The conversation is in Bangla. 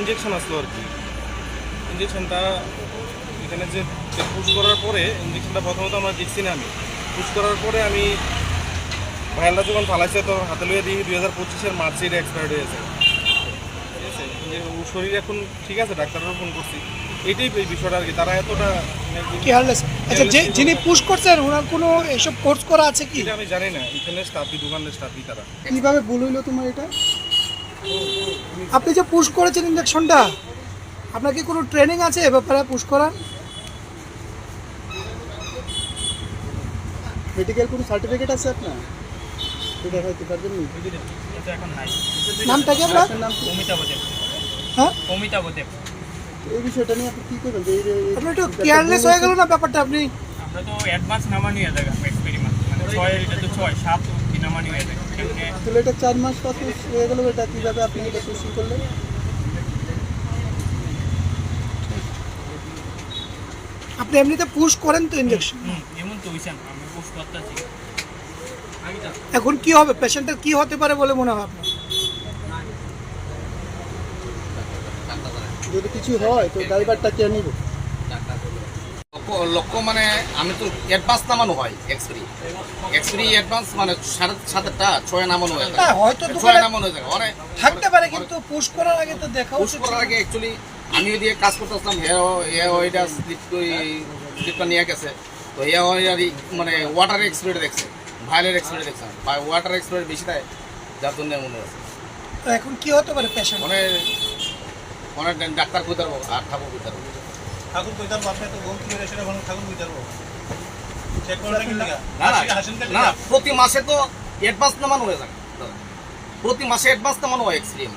ইঞ্জেকশন আসলো আর কি। ইঞ্জেকশনটা এখানে যে পুশ করার পরে ইঞ্জেকশনটা প্রথমত আমরা দিচ্ছি না আমি। পুশ করার পরে আমি ভাইয়ালটা যখন ফালাইছে তো হাতে লইয়ে দিই দুই হাজার পঁচিশের মার্চে এটা এক্সপায়ার্ড হয়েছে ঠিক আছে? শরীর এখন ঠিক আছে ডাক্তারও ফোন করছি। এটাই এই বিষয়টা আর কি। তারা এতটা কেয়ারলেস আচ্ছা যে যিনি পুশ করছেন ওনার কোনো এসব কোর্স করা আছে কি? আমি জানি না। এখানে স্টাফই দোকানের স্টাফই তারা। কীভাবে ভুল হইল তোমার এটা? আপনি যে পুশ করেছেন ইঞ্জেকশনটা আপনার কি কোনো ট্রেনিং আছে এ ব্যাপারে পুশ করার? মেডিকেল কোনো সার্টিফিকেট আছে আপনার? পারবেন নামটা কি নাম? অমিতাভ দেব হ্যাঁ? অমিতাভ দেব এই বিষয়টা নিয়ে আপনি কি করবেন? একটু কেয়ারলেস হয়ে গেল না ব্যাপারটা আপনি? আমরা তো অ্যাডভান্স এক্সপেরিমেন্ট মানে ছয় এটা তো ছয় সাত। নামানি হয়ে যায় এটা চার মাস পাঁচ মাস হয়ে গেল এটা কীভাবে আপনি এটা কোচিং করলেন? আপনি এমনিতে পুশ করেন তো ইঞ্জেকশন এমন তো হইছেন আমি পোস্ট করতেছি। এখন কি হবে? পেশেন্টের কি হতে পারে বলে মনে হয় আপনার? যদি কিছু হয় তো ড্রাইভারটা কে নিব? লক্ষ্য মানে আমি তো অ্যাডভান্স নামানো হয় এক্সপ্রি এক্সপ্রি অ্যাডভান্স মানে সাড়ে সাতটা ছয় নামানো হয়ে। যায় হ্যাঁ, হয়তো ছয় নামানো হয়ে। যায় অনেক থাকতে পারে কিন্তু পুশ করার আগে তো দেখা পুশ করার আগে অ্যাকচুয়ালি আমি ওই দিয়ে কাজ করতেছিলাম হে হে ওইটা স্লিপ স্লিপটা নিয়ে গেছে। তো হে ওই মানে ওয়াটার এক্সপ্রেড দেখছে ভাইলের এক্সপ্রেড দেখছে। ভাই ওয়াটার এক্সপ্রেড বেশি দেয় যার জন্য এমন হয়েছে তো এখন কি হতে পারে পেশেন্ট অনেক অনেক ডাক্তার কই পারব আর ঠাকুর কই কইতার বাপে তো গোল কি করে সেটা ভালো ঠাকুর কইতার চেক করে রাখি না না না প্রতি মাসে তো অ্যাডভান্স নামানো হয়ে যায় প্রতি মাসে অ্যাডভান্স নামানো হয় এক্সট্রিম